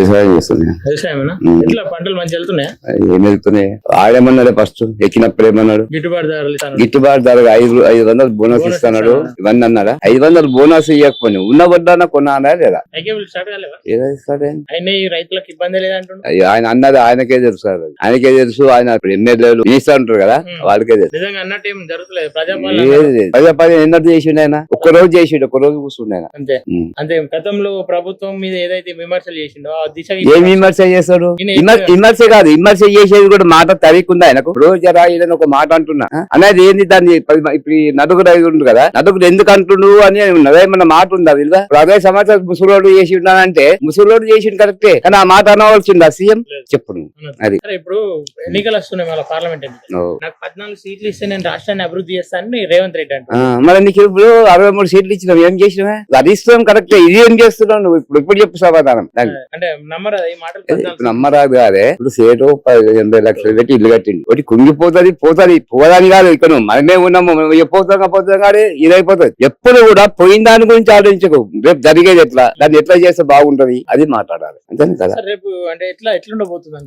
వ్యవసాయం చేస్తున్నాయి వ్యవసాయమేనా? ఉమ్. ఎట్లా పంటలు మంచి వెళ్తున్నాయా? ఏం వెళ్తున్నాయి? ఆడేమన్నాడు ఫస్ట్ ఎక్కినప్పుడు ఏమన్నాడు? గిట్టుబాటు ధర ఐదు ఐదు వందలు బోనస్ ఇస్తున్నాడు? ఇవన్నీ అన్నాడా? ఐదు వందలు బోనస్ ఇవ్వకపోయి ఉన్న వడ్డాన కొన్నాడా లేదా రైతులకు ఇబ్బంది ఆయన అన్నది ఆయనకే తెలుసు. ఆయనకే తెలుసు ఆయన ఎమ్మెల్యేలు మినిస్టర్ ఉంటారు కదా. వాళ్ళకే తెలుసు. అన్నట్టు ఏం జరుగుతలేదు. ప్రజాపాలన ఎన్నట్టు చేసిండు ఆయన? ఒక్క రోజు చేసిండు ఒక్క రోజు కూర్చుండు ఆయన. అంతే. అంతే. గతంలో ప్రభుత్వం మీద ఏదైతే విమర్శలు చేసిండో ఏం విమర్శ చేస్తాడు? విమర్శ కాదు విమర్శ చేసేది కూడా మాట తరికుందా ఆయనకు? రోజు జరా ఈయన ఒక మాట అంటున్నా? అనేది ఏంది దాన్ని? ఇప్పుడు నదుగురు ఐదు ఉంది కదా నదుగురు ఎందుకు అంటుండు అని అదేమన్నా మాట ఉందా వీళ్ళ ఇప్పుడు అదే సమాచారం ముసలోడు చేసి ఉన్నానంటే ముసలోడు చేసిండు కరెక్టే కానీ ఆ మాట అనవలసిందా సీఎం? లేదు. చెప్పు. అది. సరే ఇప్పుడు ఎన్నికలు వస్తున్నాయి మళ్ళీ పార్లమెంట్. నాకు పద్నాలుగు సీట్లు ఇస్తే నేను రాష్ట్రాన్ని అభివృద్ధి చేస్తానని రేవంత్ రెడ్డి అంటారు ఆ, మరి నీకు ఇప్పుడు అరవై మూడు సీట్లు ఇచ్చినావు ఏం చేసినావా? అది ఇస్తాం కరెక్టే ఇది ఏం చేస్తున్నావు నువ్వు? ఇప్పుడు ఇప్పుడు చెప్పు సమాధానం. అంటే నమ్మరు నమ్మరాదు కాదే. ఇప్పుడు సేటు ఎనభై లక్షలు పెట్టి ఇల్లు కట్టిండు. ఒకటి కుంగిపోతుంది పోతుంది పోదని కాదు ఇక్కడ మనమే ఉన్నాము పోతాం పోతాం కాదు ఇదైపోతుంది. ఎప్పుడు కూడా పోయిన దాని గురించి ఆలోచించకు. రేపు జరిగేది ఎట్లా దాన్ని ఎట్లా చేస్తే బాగుంటది అది మాట్లాడాలి. అంతే కదా? రేపు అంటే ఎట్లా ఎట్లుండబోతుంది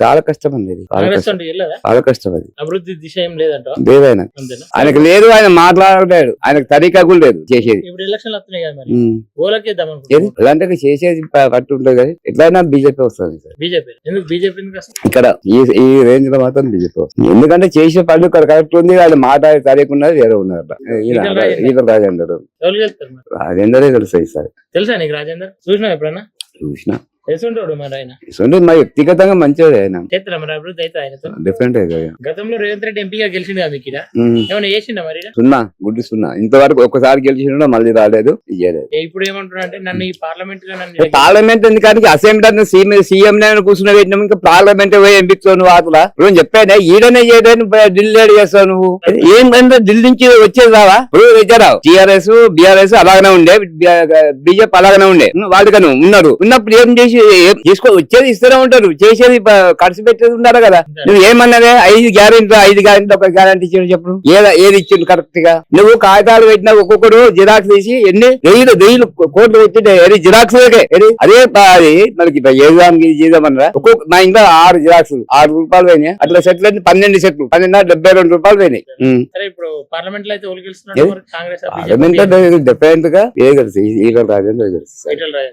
చాలా కష్టం అండి ఇది. చాలా కష్టం. అంటే అది. అభివృద్ధి దిశ ఏం లేదంట లేదాయన అంతేనా? ఆయనకు లేదు ఆయన మాట్లాడలేడు. ఆయనకు తరీకా కూడా లేదు చేసేది. ఇప్పుడు ఎలక్షన్లు వస్తున్నాయి కదా మరి. ఓలకేద్దాం ఇలాంటి చేసేది పట్టు ఉంటుంది కానీ ఎట్లయినా బీజేపీ వస్తుంది సార్. బీజేపీ. ఎందుకు బీజేపీ ఇక్కడ ఈ ఈ రేంజ్లో మాత్రం బీజేపీ వస్తుంది. ఎందుకంటే చేసే పనులు కరెక్ట్ ఉంది వాళ్ళు మాట తరేకున్నది వేరే ఉన్నారు ఈటల రాజేందర్. రాజేందర్. తెలుస్తాయి సార్. తెలుసా నీకు రాజేందర్? చూసినా ఎప్పుడన్నా? చూసిన. మరి ఆయన? మా వ్యక్తిగతంగా మంచిగా ఆయన. చేస్తారా మరి అభివృద్ధి అయితే ఆయనతో డిఫరెంట్ అయితే గతంలో రేవంత్ రెడ్డి ఎంపీగా గెలిచిండు కదా మీకు ఈడ. ఉమ్. ఏమైనా చేసిండా మరి ఈడ? సున్నా గుడ్డి సున్నా. ఇంతవరకు ఒక్కసారి గెలిచిన మళ్ళీ రాలేదు ఇయ్యలేదు. ఏ ఇప్పుడు ఏమంటున్నా అంటే నన్ను ఈ పార్లమెంట్లో నన్ను పార్లమెంట్ ఎందుకంటే అసెంబ్లీ సీఎం సీఎం కూర్చుని పెట్టినాం ఇంకా పార్లమెంట్ పోయి ఎంపిస్తావు నువ్వు అట్లా ఇప్పుడు చెప్పానే ఈడనే చేయడానికి ఢిల్లీ చేస్తావు నువ్వు? ఏంటంటే ఢిల్లీ నుంచి వచ్చేది రావా ఇప్పుడు వచ్చారావు. టీఆర్ఎస్ బీఆర్ఎస్ అలాగనే ఉండే బీజేపీ అలాగనే ఉండే. వాళ్ళుగా నువ్వు ఉన్నారు. ఉన్నప్పుడు ఏం చేసి తీసుకో వచ్చేది ఇస్తూనే ఉంటారు చేసేది ఖర్చు పెట్టేది ఉండాలి కదా నువ్వు ఏమన్నదే ఐదు గ్యారెంటీ ఐదు గ్యారెంటీ ఒక గ్యారెంటీ ఇచ్చిండు చెప్పు ఏది ఏది ఇచ్చిండు కరెక్ట్గా నువ్వు కాగితాలు పెట్టినా ఒక్కొక్కరు జిరాక్స్ తీసి ఎన్ని వెయ్యిలు వెయ్యిలు కోట్లు పెట్టిండే అది జిరాక్స్ అదే అది మనకి చేద్దాం చేద్దామన్నారా ఒక్కొక్క మా ఇంకా ఆరు జిరాక్స్ ఆరు రూపాయలు పోయినాయి అట్లా సెట్లు అంటే పన్నెండు సెట్లు పన్నెండు డెబ్బై రెండు రూపాయలు పోయినాయి పార్లమెంట్లో అయితే ఏది? డిఫరెంట్గా ఏ గెలిచి ఈగలు రాజేంద్ర రాజేందర్